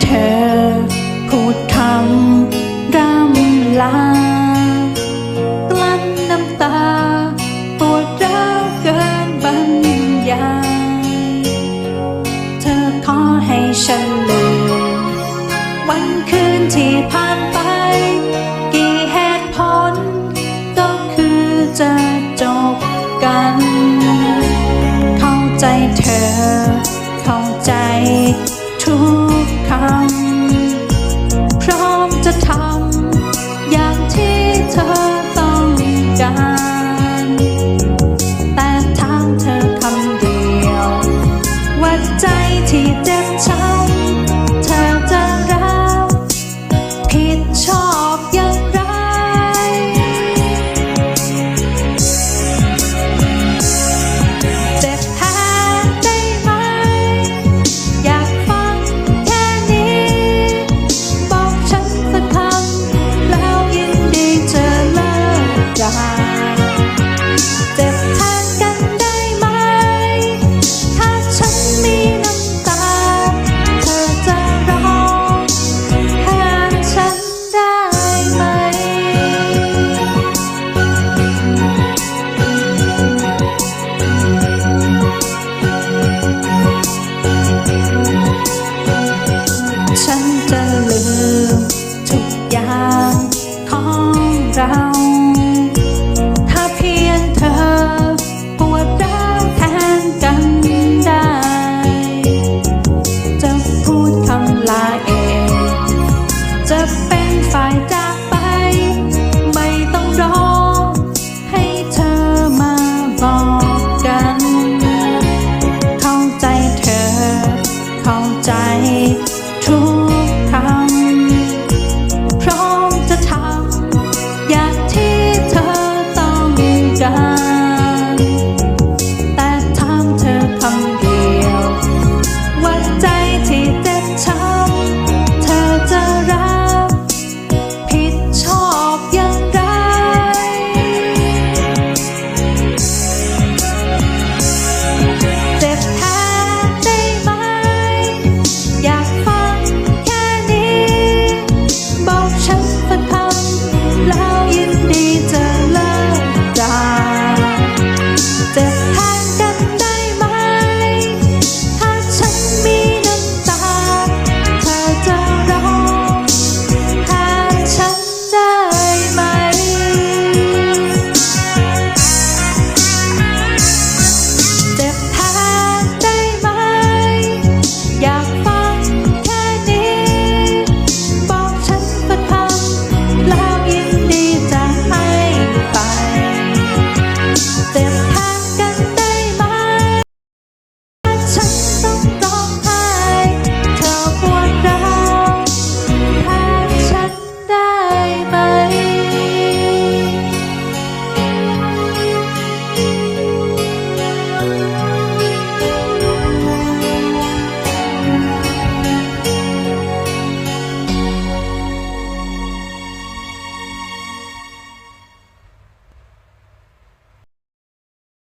return. กำพร้อมจะทำอย่างที่เธอต้องการ agarrar.